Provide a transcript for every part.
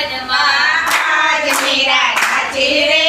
મનમાં આજ મીરા નાચી રે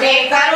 name, Pharaoh